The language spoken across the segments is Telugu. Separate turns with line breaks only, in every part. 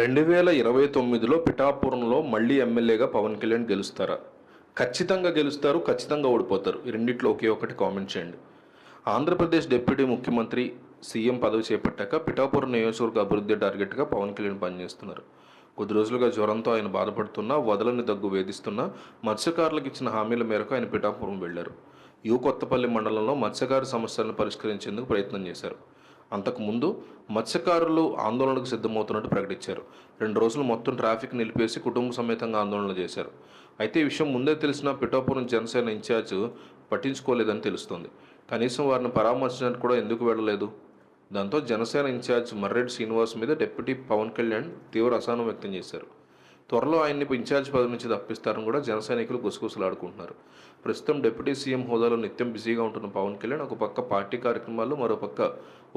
రెండు వేల ఇరవై తొమ్మిదిలో పిఠాపురంలో మళ్ళీ ఎమ్మెల్యేగా పవన్ కళ్యాణ్ గెలుస్తారా? ఖచ్చితంగా గెలుస్తారు ఖచ్చితంగా ఓడిపోతారు. రెండిట్లో ఒకే ఒకటి కామెంట్ చేయండి. ఆంధ్రప్రదేశ్ డిప్యూటీ ముఖ్యమంత్రి సీఎం పదవి చేపట్టాక పిఠాపురం నియోజకవర్గ అభివృద్ధి టార్గెట్గా పవన్ కళ్యాణ్ పనిచేస్తున్నారు. కొద్ది రోజులుగా జ్వరంతో ఆయన బాధపడుతున్నా వదలని దగ్గు వేధిస్తున్నా మత్స్యకారులకు ఇచ్చిన హామీల మేరకు ఆయన పిఠాపురం వెళ్ళారు. యు కొత్తపల్లి మండలంలో మత్స్యకారు సమస్యలను పరిష్కరించేందుకు ప్రయత్నం చేశారు. అంతకుముందు మత్స్యకారులు ఆందోళనకు సిద్ధమవుతున్నట్టు ప్రకటించారు. రెండు రోజులు మొత్తం ట్రాఫిక్ నిలిపేసి కుటుంబ సమేతంగా ఆందోళన చేశారు. అయితే ఈ విషయం ముందే తెలిసిన పిఠాపురం జనసేన ఇన్ఛార్జ్ పట్టించుకోలేదని తెలుస్తోంది. కనీసం వారిని పరామర్శించడానికి కూడా ఎందుకు వెళ్ళలేదు? దాంతో జనసేన ఇన్ఛార్జ్ మర్రెడ్డి శ్రీనివాస్ మీద డిప్యూటీ పవన్ కళ్యాణ్ తీవ్ర అసహనం వ్యక్తం చేశారు. త్వరలో ఆయన్ని ఇన్ఛార్జ్ పదవి నుంచి తప్పిస్తారని కూడా జన సైనికులు గుసగుసలాడుకుంటున్నారు. ప్రస్తుతం డిప్యూటీ సీఎం హోదాలో నిత్యం బిజీగా ఉంటున్న పవన్ కళ్యాణ్ ఒక పక్క పార్టీ కార్యక్రమాలు మరో పక్క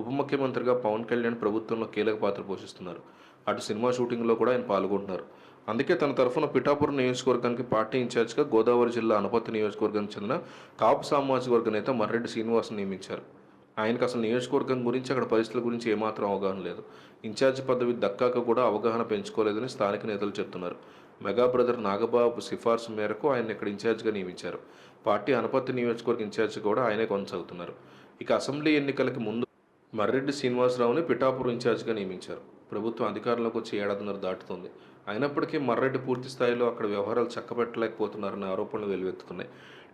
ఉప ముఖ్యమంత్రిగా పవన్ కళ్యాణ్ ప్రభుత్వంలో కీలక పాత్ర పోషిస్తున్నారు. అటు సినిమా షూటింగ్లో కూడా ఆయన పాల్గొంటున్నారు. అందుకే తన తరఫున పిఠాపురం నియోజకవర్గానికి పార్టీ ఇన్ఛార్జ్గా గోదావరి జిల్లా అనపత్తి నియోజకవర్గానికి చెందిన కాపు సామాజిక వర్గ నేత మర్రెడ్డి శ్రీనివాస్ నియమించారు. ఆయనకు అసలు నియోజకవర్గం గురించి అక్కడ పరిస్థితుల గురించి ఏమాత్రం అవగాహన లేదు. ఇన్ఛార్జ్ పదవి దక్కాక కూడా అవగాహన పెంచుకోలేదని స్థానిక నేతలు చెప్తున్నారు. మెగా బ్రదర్ నాగబాబు సిఫార్సు మేరకు ఆయన ఇక్కడ ఇన్ఛార్జ్గా నియమించారు. పార్టీ అనపత్తి నియోజకవర్గ ఇన్ఛార్జ్ కూడా ఆయనే కొనసాగుతున్నారు. ఇక అసెంబ్లీ ఎన్నికలకి ముందు మర్రెడ్డి శ్రీనివాసరావుని పిఠాపురం ఇన్ఛార్జ్గా నియమించారు. ప్రభుత్వం అధికారంలోకి వచ్చి ఏడాదిన్నర దాటుతుంది. అయినప్పటికీ మర్రెడ్డి పూర్తి స్థాయిలో అక్కడ వ్యవహారాలు చక్కబెట్టలేకపోతున్నారనే ఆరోపణలు వెలువెత్తుతున్నాయి.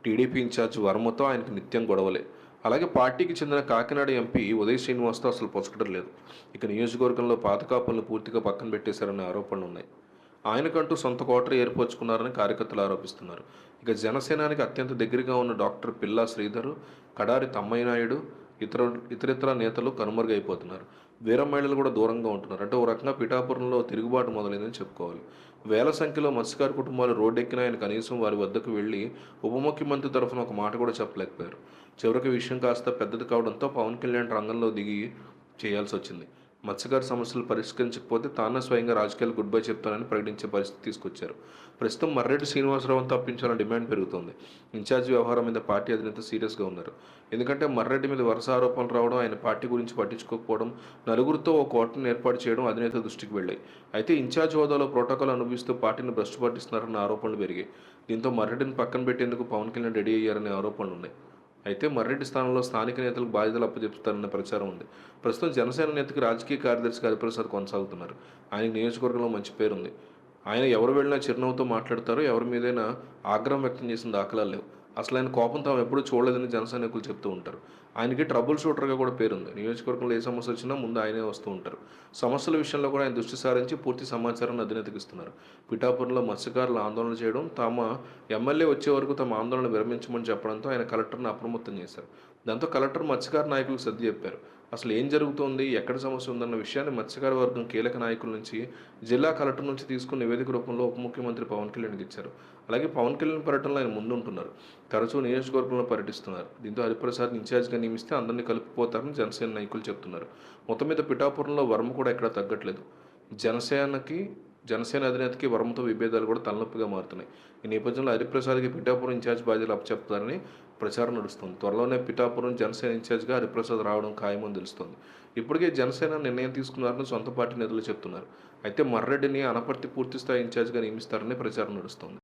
టీడీపీ ఇన్ఛార్జ్ వర్మతో ఆయనకు నిత్యం గొడవలే. అలాగే పార్టీకి చెందిన కాకినాడ ఎంపీ ఉదయ్ శ్రీనివాస్తో అసలు పొసకడం లేదు. ఇక నియోజకవర్గంలో పాత కాపులను పూర్తిగా పక్కన పెట్టేశారనే ఆరోపణలు ఉన్నాయి ఆయనకంటూ సొంత కోటర ఏర్పరచుకున్నారని కార్యకర్తలు ఆరోపిస్తున్నారు. ఇక జనసేనానికి అత్యంత దగ్గరగా ఉన్న డాక్టర్ పిల్లా శ్రీధర్ కడారి తమ్మయ్య నాయుడు ఇతర ఇతరితర నేతలు కనుమరుగైపోతున్నారు. వీరమహిళలు కూడా దూరంగా ఉంటున్నారు. అంటే ఓ రకంగా పిఠాపురంలో తిరుగుబాటు మొదలైందని చెప్పుకోవాలి. వేల సంఖ్యలో మత్స్యకారు కుటుంబాలు రోడ్డెక్కిన ఆయన కనీసం వారి వద్దకు వెళ్ళి ఉప ముఖ్యమంత్రి తరఫున ఒక మాట కూడా చెప్పలేకపోయారు. చివరికి విషయం కాస్త పెద్దది కావడంతో పవన్ కళ్యాణ్ రంగంలో దిగి చేయాల్సి వచ్చింది. మత్స్యకారు సమస్యలు పరిష్కరించకపోతే తానే స్వయంగా రాజకీయాలు గుడ్ బై చెప్తానని ప్రకటించే పరిస్థితి తీసుకొచ్చారు. ప్రస్తుతం మర్రెడ్డి శ్రీనివాసరావును తప్పించాలని డిమాండ్ పెరుగుతోంది. ఇన్ఛార్జ్ వ్యవహారం మీద పార్టీ అధినేత సీరియస్గా ఉన్నారు. ఎందుకంటే మర్రెడ్డి మీద వరుస ఆరోపణలు రావడం ఆయన పార్టీ గురించి పట్టించుకోకపోవడం నలుగురితో ఓ కోటను ఏర్పాటు చేయడం అధినేత దృష్టికి వెళ్ళాయి. అయితే ఇన్ఛార్జ్ హోదాలో ప్రోటోకాల్ అనుభవిస్తూ పార్టీని భ్రష్టు పట్టిస్తున్నారన్న ఆరోపణలు పెరిగాయి. దీంతో మర్రెడ్డిని పక్కన పెట్టేందుకు పవన్ కళ్యాణ్ రెడీ అయ్యారనే ఆరోపణలు ఉన్నాయి అయితే మర్రెడ్డి స్థానంలో స్థానిక నేతలకు బాధ్యతలు అప్పచెప్తారన్న ప్రచారం ఉంది. ప్రస్తుతం జనసేన నేతకు రాజకీయ కార్యదర్శి హరిప్రసాద్ కొనసాగుతున్నారు. ఆయనకు నియోజకవర్గంలో మంచి పేరుంది. ఆయన ఎవరు వెళ్ళినా చిరునవ్వుతో మాట్లాడతారో ఎవరి మీదైనా ఆగ్రహం వ్యక్తం చేసిన దాఖలాలు లేవు. అసలు ఆయన కోపం తాము ఎప్పుడూ చూడలేదని జనసైనికులు చెప్తూ ఉంటారు. ఆయనకి ట్రబుల్ షూటర్గా కూడా పేరుంది. నియోజకవర్గంలో ఏ సమస్య వచ్చినా ముందు ఆయనే వస్తూ ఉంటారు. సమస్యల విషయంలో కూడా ఆయన దృష్టి సారించి పూర్తి సమాచారాన్ని అధినేతకి ఇస్తున్నారు పిఠాపురంలో మత్స్యకారులు ఆందోళన చేయడం తమ ఎమ్మెల్యే వచ్చే వరకు తమ ఆందోళన విరమించమని చెప్పడంతో ఆయన కలెక్టర్ని అప్రమత్తం చేశారు. దాంతో కలెక్టర్ మత్స్యకార నాయకులకు సర్ది చెప్పారు. అసలు ఏం జరుగుతోంది? ఎక్కడ సమస్య ఉందన్న విషయాన్ని మత్స్యకార వర్గం కీలక నాయకుల నుంచి జిల్లా కలెక్టర్ నుంచి తీసుకున్న నివేదిక రూపంలో ఉప ముఖ్యమంత్రి పవన్ కళ్యాణ్కి ఇచ్చారు. అలాగే పవన్ కళ్యాణ్ పర్యటనలో ఆయన ముందుంటున్నారు. తరచూ నియోజకవర్గంలో పర్యటిస్తున్నారు. దీంతో హరిప్రసాద్ ఇన్ఛార్జ్గా నియమిస్తే అందరినీ కలిపిపోతారని జనసేన నాయకులు చెప్తున్నారు. మొత్తం మీద పిఠాపురంలో వర్మ కూడా ఎక్కడా తగ్గట్లేదు. జనసేనకి జనసేన అధినేతకి వర్మతో విభేదాలు కూడా తలనొప్పిగా మారుతున్నాయి. ఈ నేపథ్యంలో హరిప్రసాద్కి పిఠాపురం ఇన్ఛార్జ్ బాధ్యతలు అప్పచెప్తారని ప్రచారం నడుస్తుంది. త్వరలోనే పిఠాపురం జనసేన ఇన్ఛార్జ్గా హరిప్రసాద్ రావడం ఖాయమని తెలుస్తోంది. ఇప్పటికే జనసేన నిర్ణయం తీసుకున్నారని సొంత పార్టీ నేతలు చెప్తున్నారు. అయితే మర్రెడ్డిని అనపర్తి పూర్తిస్థాయి ఇన్ఛార్జ్గా నియమిస్తారని ప్రచారం నడుస్తోంది.